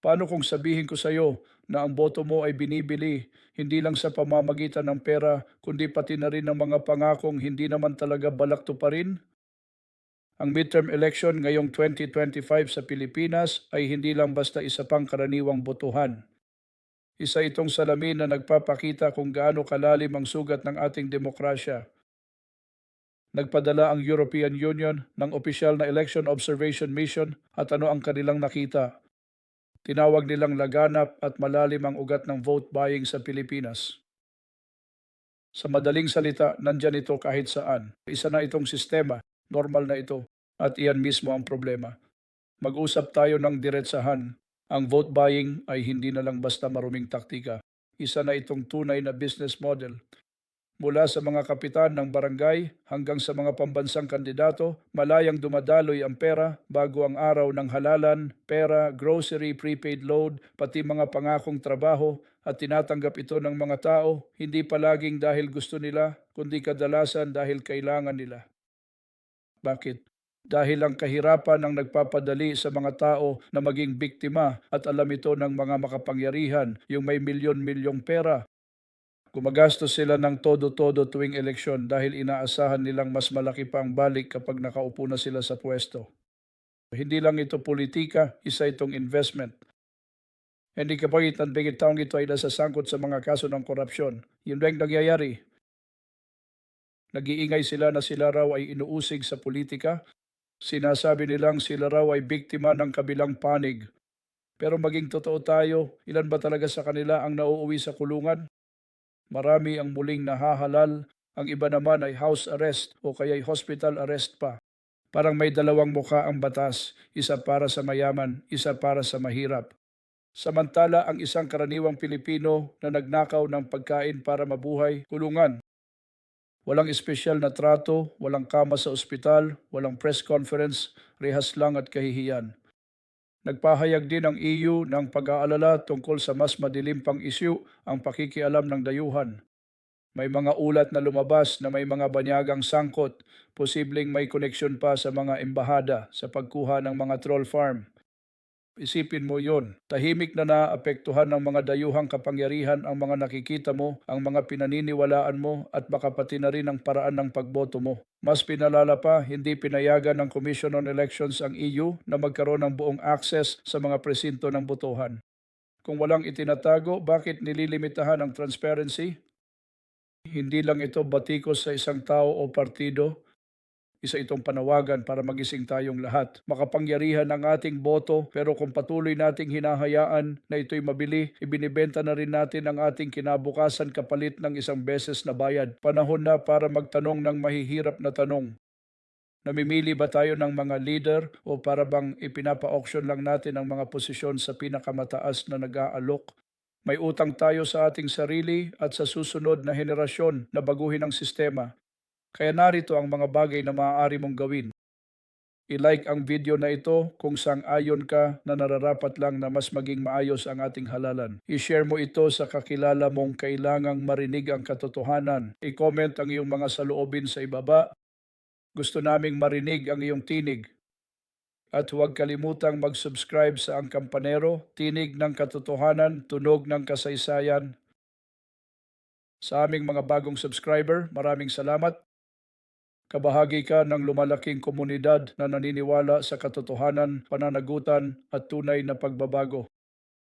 Paano kung sabihin ko sa iyo na ang boto mo ay binibili hindi lang sa pamamagitan ng pera kundi pati na rin ng mga pangakong hindi naman talaga balak tuparin? Ang midterm election ngayong 2025 sa Pilipinas ay hindi lang basta isa pang karaniwang botohan. Isa itong salamin na nagpapakita kung gaano kalalim ang sugat ng ating demokrasya. Nagpadala ang European Union ng opisyal na election observation mission at ano ang kanilang nakita. Tinawag nilang laganap at malalim ang ugat ng vote buying sa Pilipinas. Sa madaling salita, nandyan ito kahit saan. Isa na itong sistema, normal na ito, at iyan mismo ang problema. Mag-usap tayo ng diretsahan. Ang vote buying ay hindi na lang basta maruming taktika. Isa na itong tunay na business model. Mula sa mga kapitan ng barangay hanggang sa mga pambansang kandidato, malayang dumadaloy ang pera bago ang araw ng halalan, pera, grocery, prepaid load, pati mga pangakong trabaho at tinatanggap ito ng mga tao hindi palaging dahil gusto nila, kundi kadalasan dahil kailangan nila. Bakit? Dahil ang kahirapan ang nagpapadali sa mga tao na maging biktima at alam ito ng mga makapangyarihan, yung may milyon-milyong pera. Gumagastos sila ng todo-todo tuwing eleksyon dahil inaasahan nilang mas malaki pa ang balik kapag nakaupo na sila sa pwesto. Hindi lang ito politika, isa itong investment. Hindi kapag ang bigit taong ito ay nasasangkot sa mga kaso ng korupsyon. Yun ba yung nangyayari? Nag-iingay sila na sila raw ay inuusig sa politika. Sinasabi nilang sila raw ay biktima ng kabilang panig. Pero maging totoo tayo, ilan ba talaga sa kanila ang nauuwi sa kulungan? Marami ang muling nahahalal, ang iba naman ay house arrest o kaya'y hospital arrest pa. Parang may dalawang mukha ang batas, isa para sa mayaman, isa para sa mahirap. Samantala ang isang karaniwang Pilipino na nagnakaw ng pagkain para mabuhay, kulungan. Walang espesyal na trato, walang kama sa ospital, walang press conference, rehas lang at kahihiyan. Nagpahayag din ang EU ng pag-aalala tungkol sa mas madilim pang isyu ang pakikialam ng dayuhan. May mga ulat na lumabas na may mga banyagang sangkot, posibleng may koneksyon pa sa mga embahada sa pagkuha ng mga troll farm. Isipin mo yon. Tahimik na naapektuhan ng mga dayuhang kapangyarihan ang mga nakikita mo, ang mga pinaniniwalaan mo at baka pati na rin ang paraan ng pagboto mo. Mas pinalala pa, hindi pinayagan ng Commission on Elections ang EU na magkaroon ng buong access sa mga presinto ng botohan. Kung walang itinatago, bakit nililimitahan ang transparency? Hindi lang ito batikos sa isang tao o partido, isa itong panawagan para magising tayong lahat. Makapangyarihan ang ating boto pero kung patuloy nating hinahayaan na ito'y mabili, ibinibenta na rin natin ang ating kinabukasan kapalit ng isang beses na bayad. Panahon na para magtanong ng mahihirap na tanong. Namimili ba tayo ng mga leader o para bang ipinapa-auction lang natin ang mga posisyon sa pinakamataas na nag-aalok? May utang tayo sa ating sarili at sa susunod na henerasyon na baguhin ang sistema. Kaya narito ang mga bagay na maaari mong gawin. I-like ang video na ito kung sang ayon ka na nararapat lang na mas maging maayos ang ating halalan. I-share mo ito sa kakilala mong kailangang marinig ang katotohanan. I-comment ang iyong mga saloobin sa ibaba. Gusto naming marinig ang iyong tinig. At huwag kalimutang mag-subscribe sa Ang Kampanero, Tinig ng Katotohanan, Tunog ng Kasaysayan. Sa aming mga bagong subscriber, maraming salamat. Kabahagi ka ng lumalaking komunidad na naniniwala sa katotohanan, pananagutan at tunay na pagbabago.